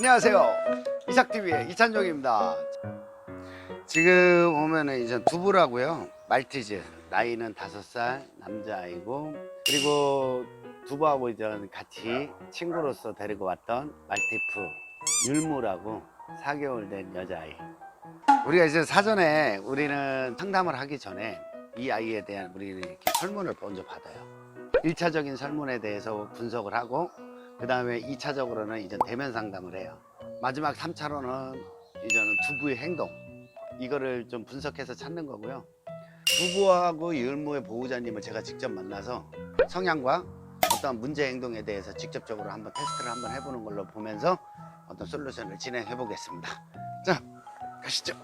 안녕하세요. 이삭TV의 이찬종입니다. 지금 오면은 이제 두부라고요. 말티즈. 나이는 다섯 살 남자아이고 그리고 두부하고 이제 같이 친구로서 데리고 왔던 말티프 율무라고 4개월 된 여자아이. 우리가 이제 사전에 우리는 상담을 하기 전에 이 아이에 대한 우리는 이렇게 설문을 먼저 받아요. 1차적인 설문에 대해서 분석을 하고 그 다음에 2차적으로는 이제 대면 상담을 해요. 마지막 3차로는 이제는 두부의 행동 이거를 좀 분석해서 찾는 거고요. 두부하고 율무의 보호자님을 제가 직접 만나서 성향과 어떤 문제 행동에 대해서 직접적으로 한번 테스트를 한번 해보는 걸로 보면서 어떤 솔루션을 진행해 보겠습니다. 자, 가시죠.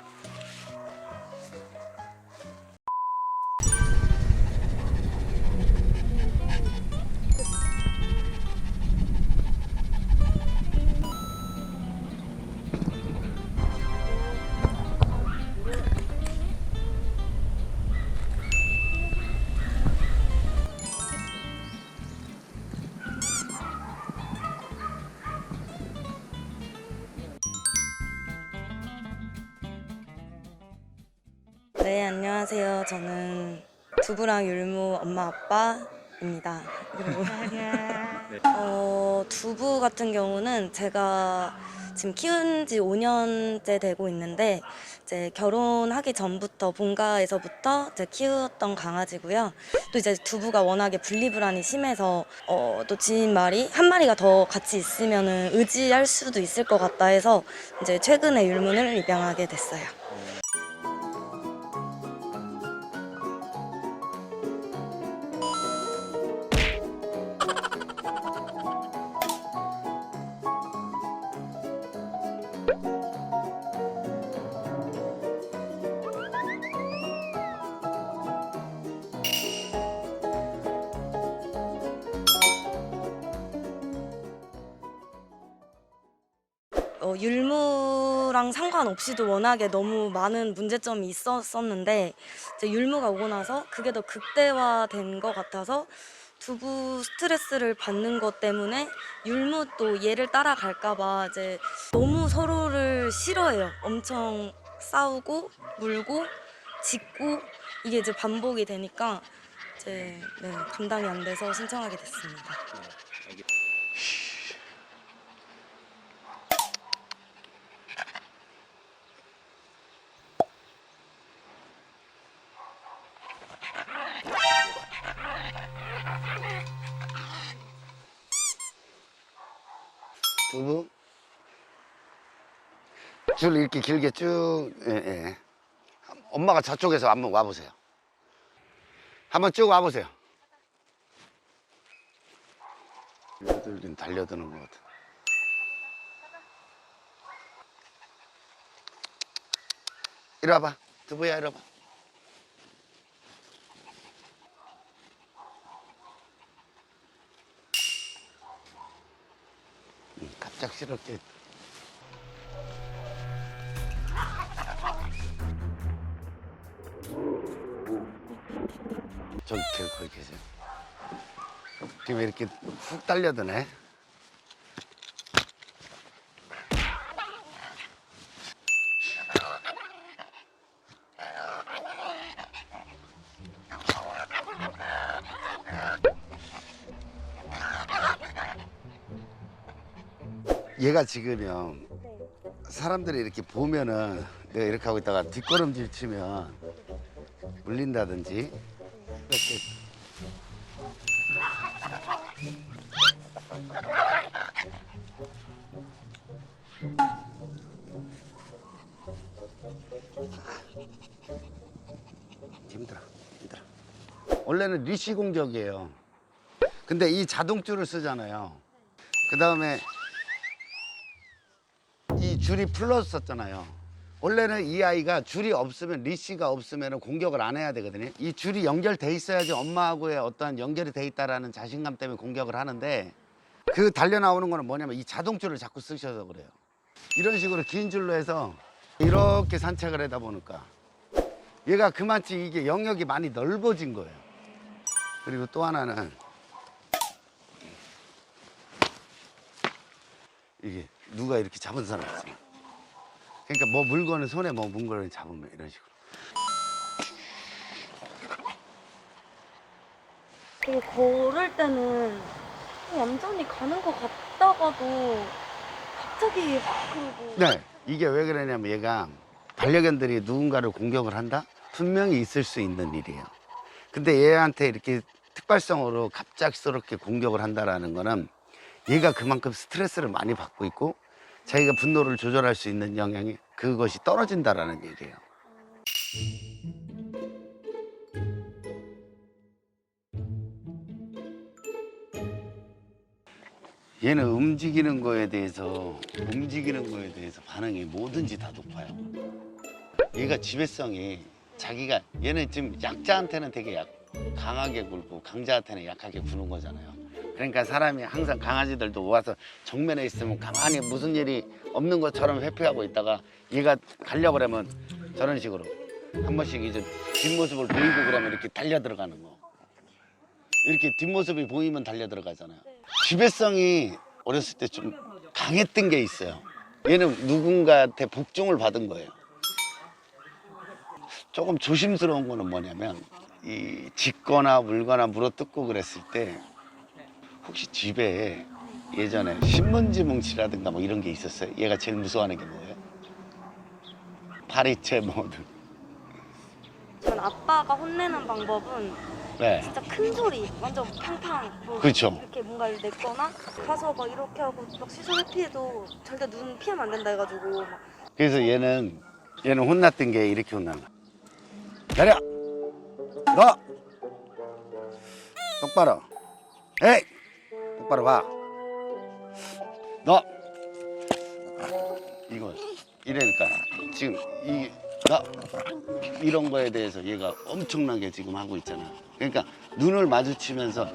네, 안녕하세요. 저는 두부랑 율무 엄마 아빠입니다. 그리고 어, 두부 같은 경우는 제가 지금 키운 지 5년째 되고 있는데 이제 결혼하기 전부터 본가에서부터 이제 키웠던 강아지고요. 또 이제 두부가 워낙에 분리불안이 심해서 어, 또 지인 말이 한 마리가 더 같이 있으면은 의지할 수도 있을 것 같다 해서 이제 최근에 율무를 입양하게 됐어요. 율무랑 상관없이도 워낙에 너무 많은 문제점이 있었었는데 이제 율무가 오고 나서 그게 더 극대화된 것 같아서 두부 스트레스를 받는 것 때문에 율무 또 얘를 따라갈까봐 이제 너무 서로를 싫어해요. 엄청 싸우고 물고 짖고 이게 이제 반복이 되니까 이제 네, 감당이 안 돼서 신청하게 됐습니다. 두부 줄 이렇게 길게 쭉. 예, 예. 엄마가 저쪽에서 한번 와보세요. 한번 쭉 와보세요. 달려들긴 달려드는 것 같아. 이리 와봐. 두부야 이리 와봐 갑작스럽게. 저기 계세요? 지금 이렇게 훅 달려드네 얘가 지금요. 사람들이 이렇게 보면은 내가 이렇게 하고 있다가 뒷걸음질 치면 물린다든지. 이렇게 힘들어 힘들어. 원래는 리시 공격이에요. 근데 이 자동줄을 쓰잖아요. 그 다음에 이 줄이 풀렸었잖아요. 원래는 이 아이가 줄이 없으면 리시가 없으면 공격을 안 해야 되거든요. 이 줄이 연결돼 있어야지 엄마하고의 어떠한 연결이 돼 있다라는 자신감 때문에 공격을 하는데 그 달려 나오는 거는 뭐냐면 이 자동줄을 자꾸 쓰셔서 그래요. 이런 식으로 긴 줄로 해서 이렇게 산책을 하다 보니까 얘가 그만치 이게 영역이 많이 넓어진 거예요. 그리고 또 하나는 이게 누가 이렇게 잡은 사람 없어요. 그러니까 뭐 물건을 손에 뭐 물건을 잡으면 이런 식으로. 되게 걸을 때는 얌전히 가는 것 같다가도 갑자기 확 그러고 네, 이게 왜 그러냐면 얘가 반려견들이 누군가를 공격을 한다? 분명히 있을 수 있는 일이에요. 근데 얘한테 이렇게 특발성으로 갑작스럽게 공격을 한다라는 거는 얘가 그만큼 스트레스를 많이 받고 있고 자기가 분노를 조절할 수 있는 영향이 그것이 떨어진다라는 얘기예요. 얘는 움직이는 거에 대해서 움직이는 거에 대해서 반응이 뭐든지 다 높아요. 얘가 지배성이 자기가 얘는 지금 약자한테는 되게 약, 강하게 굴고 강자한테는 약하게 구는 거잖아요. 그러니까 사람이 항상 강아지들도 와서 정면에 있으면 가만히 무슨 일이 없는 것처럼 회피하고 있다가 얘가 가려고 그러면 저런 식으로 한 번씩 이제 뒷모습을 보이고 그러면 이렇게 달려 들어가는 거. 이렇게 뒷모습이 보이면 달려 들어가잖아요. 지배성이 어렸을 때 좀 강했던 게 있어요. 얘는 누군가한테 복종을 받은 거예요. 조금 조심스러운 거는 뭐냐면 이 짖거나 물거나 물어뜯고 그랬을 때 혹시 집에 예전에 신문지 뭉치라든가 뭐 이런 게 있었어요. 얘가 제일 무서워하는 게 뭐예요? 파리채 뭐 등. 전 아빠가 혼내는 방법은 네. 진짜 큰 소리 완전 팡팡 뭐 그렇죠. 이렇게 뭔가를 냈거나 가서 막 이렇게 하고 막 시선을 피해도 절대 눈 피하면 안 된다 해가지고 막 그래서 얘는 얘는 혼났던 게 이렇게 혼나는 거야. 내려. 너. 똑바로. 에이. 똑바로 봐. 너. 이거 이러니까 지금 이 나 이런 거에 대해서 얘가 엄청나게 지금 하고 있잖아. 그러니까 눈을 마주치면서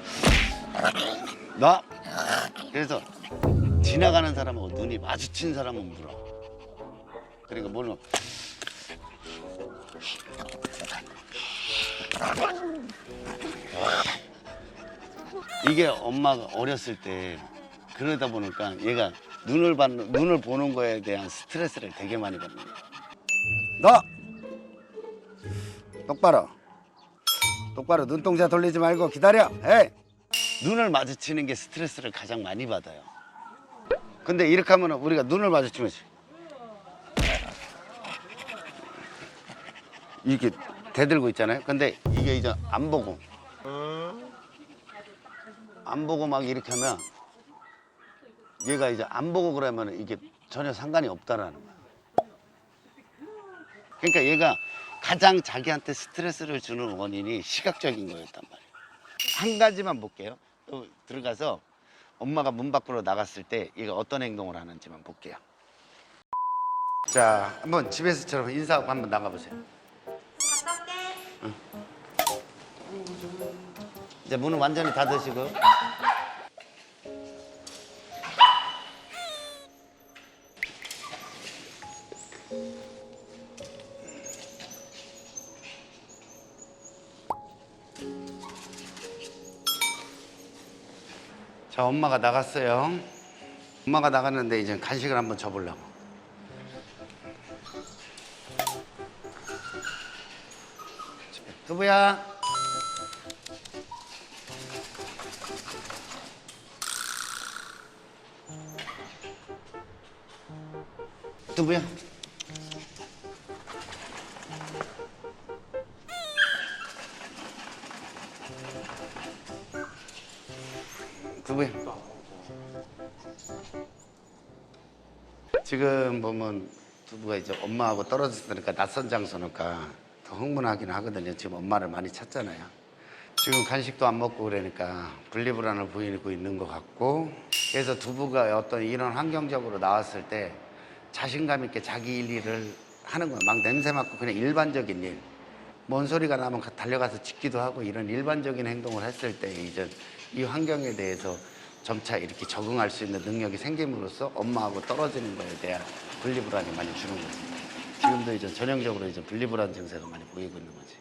나 그래서 지나가는 사람하고 눈이 마주친 사람은 물어. 그러니까 뭐는 이게 엄마가 어렸을 때 그러다 보니까 얘가 눈을 받는 눈을 보는 거에 대한 스트레스를 되게 많이 받는 거야. 너 똑바로 똑바로 눈동자 돌리지 말고 기다려. 에이. 눈을 마주치는 게 스트레스를 가장 많이 받아요. 근데 이렇게 하면 우리가 눈을 마주치면 이렇게 대들고 있잖아요. 근데 이게 이제 안 보고 안 보고 막 이렇게 하면 얘가 이제 안 보고 그러면 이게 전혀 상관이 없다라는 거야. 그러니까 얘가 가장 자기한테 스트레스를 주는 원인이 시각적인 거였단 말이에요. 한 가지만 볼게요. 또 들어가서 엄마가 문 밖으로 나갔을 때 얘가 어떤 행동을 하는지만 볼게요. 자, 한번 집에서처럼 인사하고 한번 나가보세요. 이제 문은 완전히 닫으시고. 자, 엄마가 나갔어요. 엄마가 나갔는데 이제 간식을 한번 줘보려고. 두부야. 두부야. 두부야. 지금 보면 두부가 이제 엄마하고 떨어졌으니까 낯선 장소니까 더 흥분하긴 하거든요. 지금 엄마를 많이 찾잖아요. 지금 간식도 안 먹고 그러니까 분리불안을 보이고 있는 것 같고 그래서 두부가 어떤 이런 환경적으로 나왔을 때 자신감 있게 자기 일을 하는 거야. 막 냄새 맡고 그냥 일반적인 일. 뭔 소리가 나면 가- 달려가서 짖기도 하고 이런 일반적인 행동을 했을 때 이제 이 환경에 대해서 점차 이렇게 적응할 수 있는 능력이 생김으로써 엄마하고 떨어지는 거에 대한 분리불안이 많이 주는 거지. 지금도 이제 전형적으로 이제 분리불안 증세가 많이 보이고 있는 거지.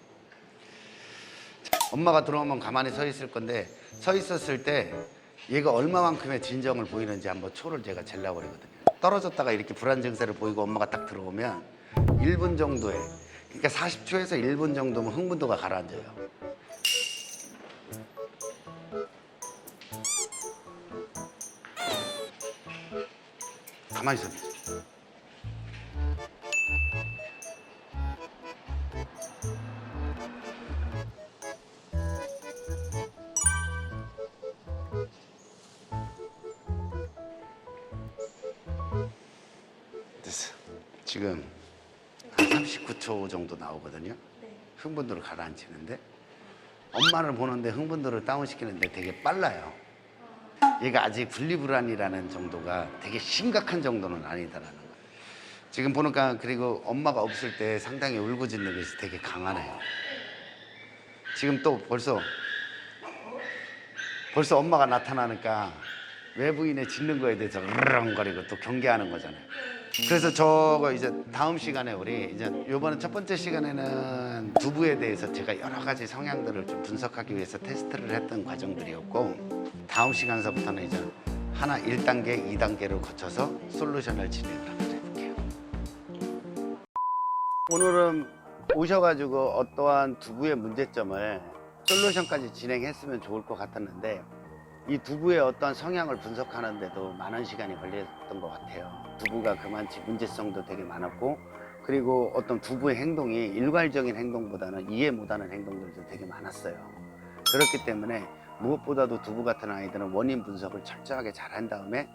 엄마가 들어오면 가만히 서 있을 건데 서 있었을 때 얘가 얼마만큼의 진정을 보이는지 한번 초를 제가 잴라고 그러거든요. 떨어졌다가 이렇게 불안 증세를 보이고 엄마가 딱 들어오면 1분 정도에 그러니까 40초에서 1분 정도면 흥분도가 가라앉아요. 가만히 있어. 됐어. 지금 한 39초 정도 나오거든요. 흥분도를 가라앉히는데 엄마를 보는데 흥분도를 다운시키는데 되게 빨라요. 얘가 아직 분리불안이라는 정도가 되게 심각한 정도는 아니다라는 거. 지금 보니까 그리고 엄마가 없을 때 상당히 울고 짖는 것이 되게 강하네요. 지금 또 벌써 벌써 엄마가 나타나니까 외부인의 짖는 거에 대해서 으르렁거리고 또 경계하는 거잖아요. 그래서 저거 이제 다음 시간에 우리 이제 요번에 첫 번째 시간에는 두부에 대해서 제가 여러 가지 성향들을 좀 분석하기 위해서 테스트를 했던 과정들이었고 다음 시간서부터는 이제 하나 1단계, 2단계를 거쳐서 솔루션을 진행을 한번 해볼게요. 오늘은 오셔가지고 어떠한 두부의 문제점을 솔루션까지 진행했으면 좋을 것 같았는데 이 두부의 어떤 성향을 분석하는데도 많은 시간이 걸렸던 것 같아요. 두부가 그만치 문제성도 되게 많았고 그리고 어떤 두부의 행동이 일괄적인 행동보다는 이해 못하는 행동들도 되게 많았어요. 그렇기 때문에 무엇보다도 두부 같은 아이들은 원인 분석을 철저하게 잘 한 다음에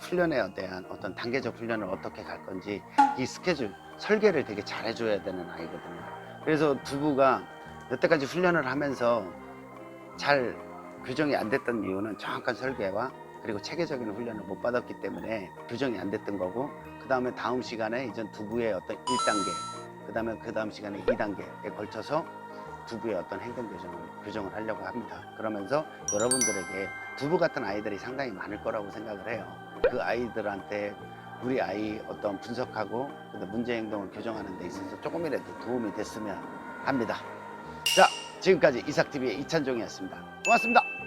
훈련에 대한 어떤 단계적 훈련을 어떻게 갈 건지 이 스케줄 설계를 되게 잘 해줘야 되는 아이거든요. 그래서 두부가 여태까지 훈련을 하면서 잘 교정이 안 됐던 이유는 정확한 설계와 그리고 체계적인 훈련을 못 받았기 때문에 교정이 안 됐던 거고 그 다음에 다음 시간에 이제 두부의 어떤 1단계 그 다음에 그 다음 시간에 2단계에 걸쳐서 두부의 어떤 행동 교정을 교정을 하려고 합니다. 그러면서 여러분들에게 두부 같은 아이들이 상당히 많을 거라고 생각을 해요. 그 아이들한테 우리 아이 어떤 분석하고 문제 행동을 교정하는 데 있어서 조금이라도 도움이 됐으면 합니다. 자, 지금까지 이삭TV의 이찬종이었습니다. 고맙습니다.